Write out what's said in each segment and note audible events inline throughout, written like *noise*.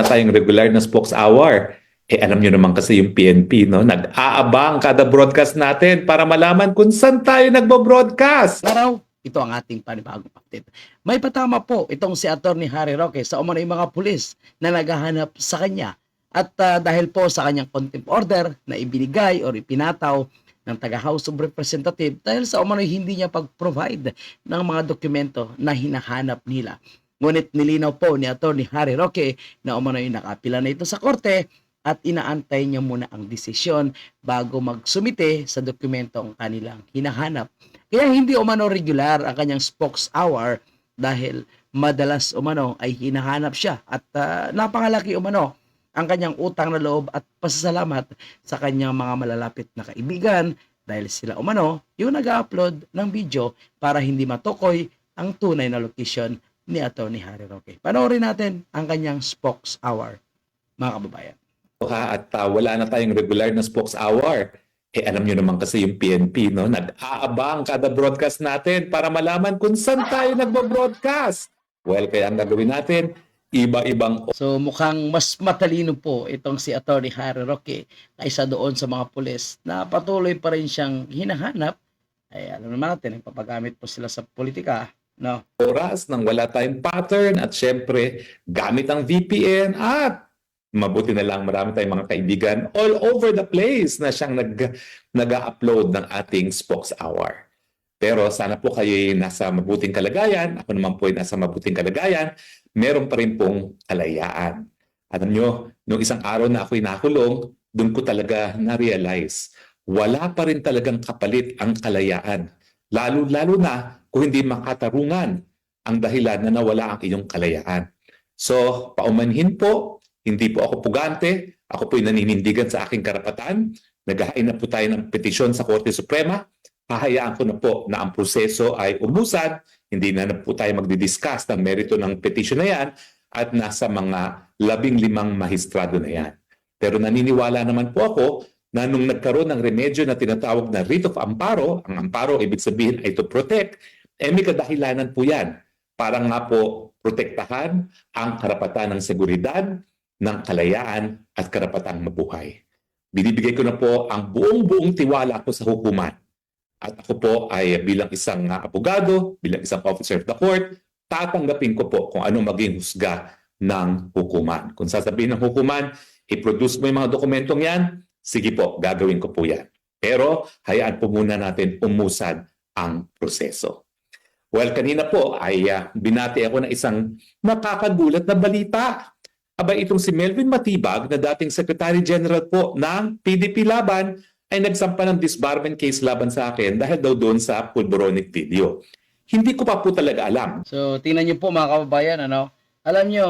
na tayong regular na spokes hour. Eh alam nyo naman kasi yung PNP, no? Nag-aabang kada broadcast natin para malaman kung saan tayo nagbo-broadcast. araw, ito ang ating panibagong update. May patama po itong si Attorney Harry Roque sa umano yung mga pulis na naghahanap sa kanya. At ah, dahil po sa kanyang contempt order na ibinigay or ipinataw ng taga House of Representative dahil sa umano hindi niya pag-provide ng mga dokumento na hinahanap nila. Ngunit nilinaw po ni Attorney Harry Roque na umano yung nakapila na ito sa korte at inaantay niya muna ang desisyon bago magsumite sa dokumentong kanilang hinahanap. Kaya hindi umano regular ang kanyang spokes hour dahil madalas umano ay hinahanap siya at ah, napangalaki umano ang kanyang utang na loob at pasasalamat sa kanyang mga malalapit na kaibigan dahil sila umano yung nag-upload ng video para hindi matukoy ang tunay na location ni Atty. Harry Roque. Panoorin natin ang kanyang spokes hour, mga kababayan. Ha, at ah, wala na tayong regular na spokes hour. Eh alam nyo naman kasi yung PNP, no? Nag-aabang kada broadcast natin para malaman kung saan tayo nagbo-broadcast. Well, kaya ang gagawin natin, iba-ibang So mukhang mas matalino po itong si Attorney Harry Roque kaysa doon sa mga pulis na patuloy pa rin siyang hinahanap. Ay alam naman natin, papagamit po sila sa politika. No? oras nang wala tayong pattern at syempre gamit ang VPN at mabuti na lang marami tayong mga kaibigan all over the place na siyang nag, nag-upload ng ating Spokes Hour. Pero sana po kayo ay nasa mabuting kalagayan. Ako naman po ay nasa mabuting kalagayan. Meron pa rin pong kalayaan. Alam nyo, nung isang araw na ako'y nakulong, doon ko talaga na-realize, wala pa rin talagang kapalit ang kalayaan. Lalo-lalo na kung hindi makatarungan ang dahilan na nawala ang iyong kalayaan. So, paumanhin po, hindi po ako pugante, ako po'y naninindigan sa aking karapatan, naghahain na po tayo ng petisyon sa Korte Suprema, hahayaan ko na po na ang proseso ay umusad, hindi na, na po tayo magdi-discuss ng merito ng petition na yan, at nasa mga labing limang mahistrado na yan. Pero naniniwala naman po ako na nung nagkaroon ng remedyo na tinatawag na writ of amparo, ang amparo ibig sabihin ay to protect, eh may kadahilanan po yan para nga po protektahan ang karapatan ng seguridad, ng kalayaan at karapatang mabuhay. Binibigay ko na po ang buong-buong tiwala ko sa hukuman. At ako po ay bilang isang uh, abogado, bilang isang officer of the court, tatanggapin ko po kung ano maging husga ng hukuman. Kung sasabihin ng hukuman, i-produce mo yung mga dokumentong yan, sige po, gagawin ko po yan. Pero hayaan po muna natin umusad ang proseso. Well, kanina po ay uh, binati ako ng isang nakakagulat na balita. Aba itong si Melvin Matibag na dating Secretary General po ng PDP Laban ay nagsampa ng disbarment case laban sa akin dahil daw doon sa pulboronic video. Hindi ko pa po talaga alam. So tingnan niyo po mga kababayan, ano? Alam niyo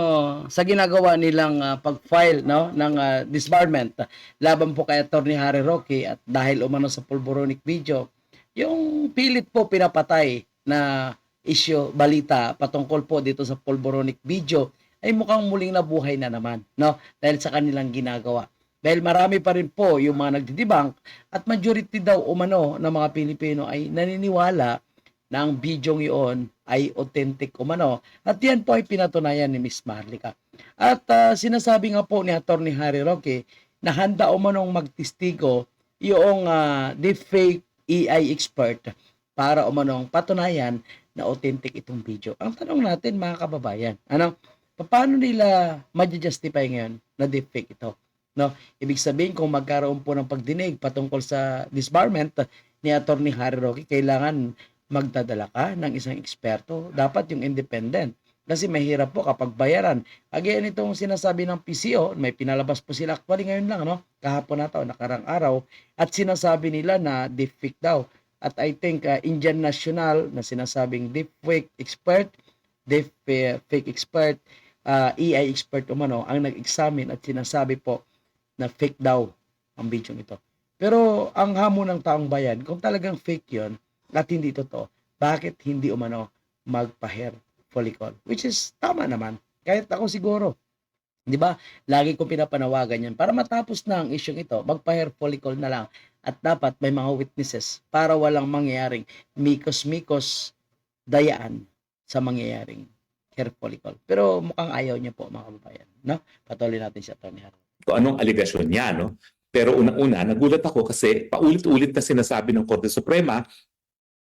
sa ginagawa nilang ah, pag-file no ng ah, disbarment laban po kay Attorney Harry Roque at dahil umano sa pulboronic video, yung pilit po pinapatay na issue balita patungkol po dito sa pulboronic video ay mukhang muling nabuhay na naman, no? Dahil sa kanilang ginagawa. Dahil marami pa rin po yung mga nagdidibang at majority daw umano ng mga Pilipino ay naniniwala na ang bidyong iyon ay authentic umano. At yan po ay pinatunayan ni Miss Marlica. At ah, sinasabi nga po ni Attorney Harry Roque na handa umanong magtistigo yung uh, deepfake AI expert para umanong patunayan na authentic itong video. Ang tanong natin mga kababayan, ano, paano nila ma-justify ngayon na deepfake ito? No? Ibig sabihin kung magkaroon po ng pagdinig patungkol sa disbarment ni Attorney Harry Roque, kailangan magdadala ka ng isang eksperto. Dapat yung independent. Kasi mahirap po kapag bayaran. Again, itong sinasabi ng PCO, may pinalabas po sila actually ngayon lang, no? kahapon na to, nakarang araw, at sinasabi nila na deepfake daw. At I think uh, Indian National na sinasabing deepfake expert, deepfake expert, uh, AI expert umano, ang nag-examine at sinasabi po na fake daw ang video ito. Pero ang hamon ng taong bayan, kung talagang fake yon at hindi totoo, bakit hindi umano magpa-hair follicle? Which is tama naman. Kahit ako siguro. Di ba? Lagi ko pinapanawagan yan. Para matapos na ang isyong ito, magpa-hair follicle na lang. At dapat may mga witnesses para walang mangyayaring mikos-mikos dayaan sa mangyayaring hair follicle. Pero mukhang ayaw niya po mga kababayan. No? Patuloy natin si Atty. Harry. kung anong aligasyon niya, no? Pero unang-una, nagulat ako kasi paulit-ulit na sinasabi ng Korte Suprema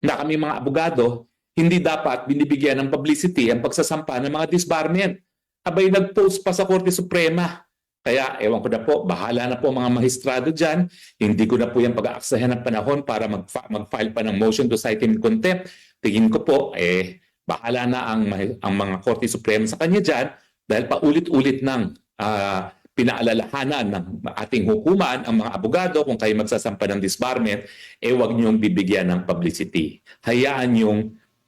na kami mga abogado, hindi dapat binibigyan ng publicity ang pagsasampa ng mga disbarment. Abay, nag-post pa sa Korte Suprema. Kaya, ewan ko na po, bahala na po mga mahistrado dyan. Hindi ko na po yan pag-aaksayan ng panahon para mag- mag-file pa ng motion to cite him in contempt. Tingin ko po, eh, bahala na ang, ang mga Korte Suprema sa kanya dyan dahil paulit-ulit ng ah, pinaalalahanan ng ating hukuman, ang mga abogado, kung kayo magsasampa ng disbarment, eh huwag niyong bibigyan ng publicity. Hayaan niyong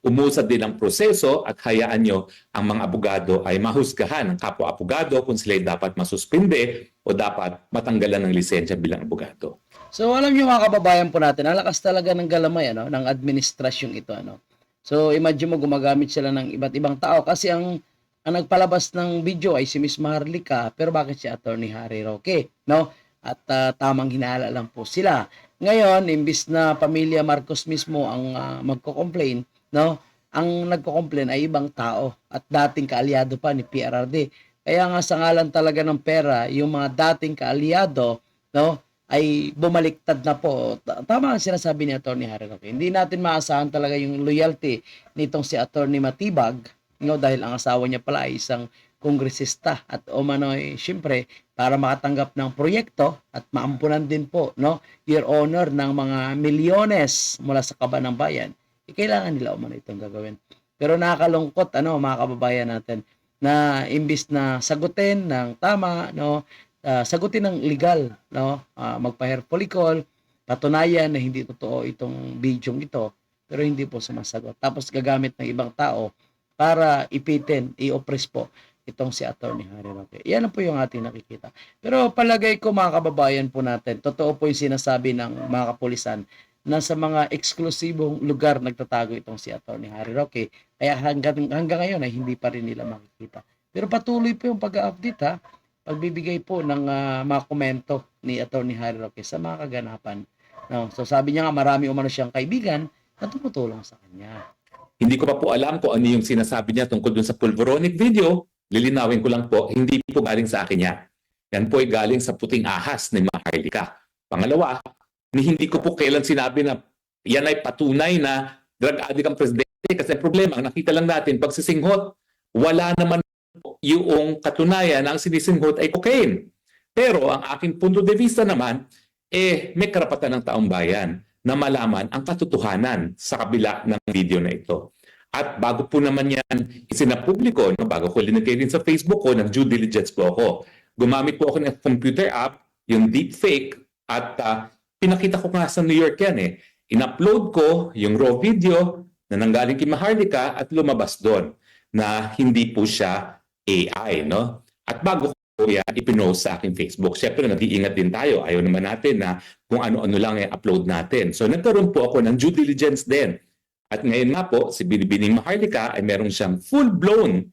umusad din ang proseso at hayaan niyo ang mga abogado ay mahusgahan ng kapwa-abogado kung sila dapat masuspinde o dapat matanggalan ng lisensya bilang abogado. So alam niyo mga kababayan po natin, ang lakas talaga ng galamay ano, ng administrasyong ito ano. So imagine mo gumagamit sila ng iba't ibang tao kasi ang ang nagpalabas ng video ay si Miss Maharlika pero bakit si Attorney Harry Roque, no? At ah, tamang hinala lang po sila. Ngayon, imbis na pamilya Marcos mismo ang ah, magko-complain, no? Ang nagko-complain ay ibang tao at dating kaalyado pa ni PRRD. Kaya nga sa ngalan talaga ng pera, yung mga dating kaalyado, no? ay bumaliktad na po. Ta- Tama ang sinasabi ni Attorney Harry Roque. Hindi natin maasahan talaga yung loyalty nitong si Attorney Matibag no, dahil ang asawa niya pala ay isang kongresista at umano ay syempre para makatanggap ng proyekto at maampunan din po no your honor ng mga milyones mula sa kaba ng bayan eh, kailangan nila umano itong gagawin pero nakakalungkot ano mga kababayan natin na imbis na sagutin ng tama no ah, sagutin ng legal no Ah, magpa-hair follicle patunayan na hindi totoo itong video ito pero hindi po sumasagot tapos gagamit ng ibang tao para ipitin i-oppress po itong si Attorney Harry Roque. Yan po yung ating nakikita. Pero palagay ko mga kababayan po natin, totoo po yung sinasabi ng mga kapulisan na sa mga eksklusibong lugar nagtatago itong si Attorney Harry Roque. Kaya hanggang, hanggang ngayon ay hindi pa rin nila makikita. Pero patuloy po yung pag-update ha, pagbibigay po ng ah, mga komento ni Attorney Harry Roque sa mga kaganapan. No, so sabi niya nga marami umano siyang kaibigan na tumutulong sa kanya. Hindi ko pa po alam kung ano yung sinasabi niya tungkol dun sa pulveronic video. Lilinawin ko lang po, hindi po galing sa akin yan. Yan po ay galing sa puting ahas ni Maharlika. Pangalawa, ni hindi ko po kailan sinabi na yan ay patunay na drug addict ang presidente. Kasi problema, ang nakita lang natin, pag sisinghot, wala naman yung katunayan na ang sinisinghot ay cocaine. Pero ang aking punto de vista naman, eh may karapatan ng taong bayan na malaman ang katotohanan sa kabila ng video na ito. At bago po naman yan isinapubliko, no, bago ko linagay din sa Facebook ko, nag-due diligence po ako. Gumamit po ako ng computer app, yung deepfake, at ah, pinakita ko nga sa New York yan eh. In-upload ko yung raw video na nanggaling kay Maharlika at lumabas doon na hindi po siya AI. No? At bago ko yan ipinost sa aking Facebook, syempre nag-iingat din tayo. Ayaw naman natin na kung ano-ano lang i-upload natin. So nagkaroon po ako ng due diligence din. At ngayon nga po, si Binibining Maharlika ay meron siyang full-blown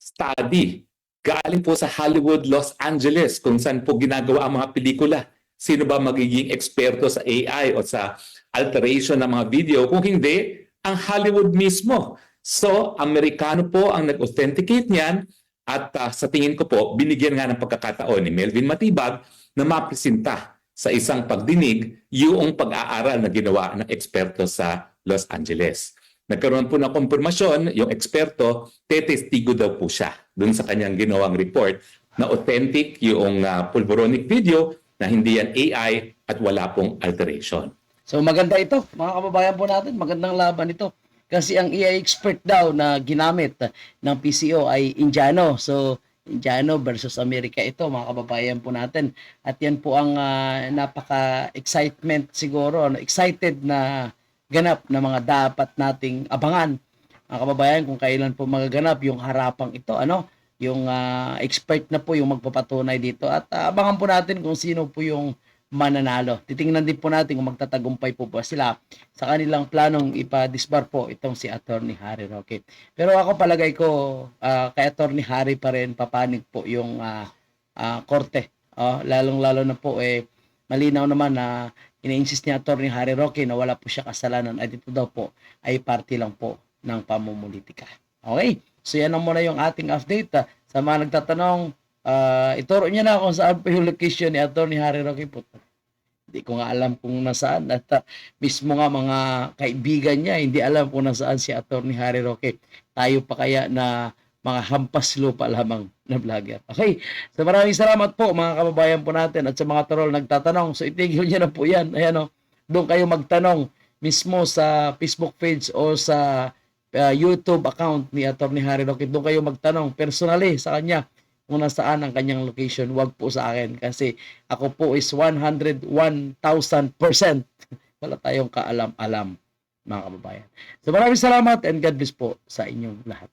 study galing po sa Hollywood, Los Angeles kung saan po ginagawa ang mga pelikula. Sino ba magiging eksperto sa AI o sa alteration ng mga video? Kung hindi, ang Hollywood mismo. So, Amerikano po ang nag-authenticate niyan at ah, sa tingin ko po, binigyan nga ng pagkakataon ni Melvin Matibag na mapresenta sa isang pagdinig yung pag-aaral na ginawa ng eksperto sa Los Angeles. Nagkaroon po ng konfirmasyon, yung eksperto, tetestigo daw po siya dun sa kanyang ginawang report na authentic yung ah, pulveronic video na hindi yan AI at wala pong alteration. So maganda ito, mga kababayan po natin, magandang laban ito. Kasi ang AI expert daw na ginamit ng PCO ay Indiano. So Indiano versus Amerika ito, mga kababayan po natin. At yan po ang ah, napaka-excitement siguro, ano, excited na ganap na mga dapat nating abangan. Mga kababayan, kung kailan po magaganap yung harapang ito, ano, yung ah, expert na po yung magpapatunay dito. At ah, abangan po natin kung sino po yung mananalo. Titingnan din po natin kung magtatagumpay po ba sila sa kanilang planong ipa-disbar po itong si Attorney Harry Roque. Pero ako palagay ko ah, kay Attorney Harry pa rin papanig po yung ah, ah, korte. Oh, lalong-lalo na po eh malinaw naman na ina-insist ni Attorney Harry Roque na wala po siya kasalanan at ito daw po ay party lang po ng pamumulitika. Okay? So yan ang muna yung ating update. ah. Sa mga nagtatanong, ah, ituro niya na kung saan po yung location ni Atty. Harry Roque po. Hindi ko nga alam kung nasaan at ah, mismo nga mga kaibigan niya hindi alam kung nasaan si Atty. Harry Roque. Tayo pa kaya na mga hampas lupa lamang na vlogger. Okay, so maraming salamat po mga kababayan po natin at sa mga troll nagtatanong. So itigil niyo na po yan. Ayan o, doon kayo magtanong mismo sa Facebook page o sa uh, YouTube account ni Atty. Harry Roque. Doon kayo magtanong personally sa kanya kung nasaan ang kanyang location. Huwag po sa akin kasi ako po is 101,000%. *laughs* Wala tayong kaalam-alam mga kababayan. So maraming salamat and God bless po sa inyong lahat.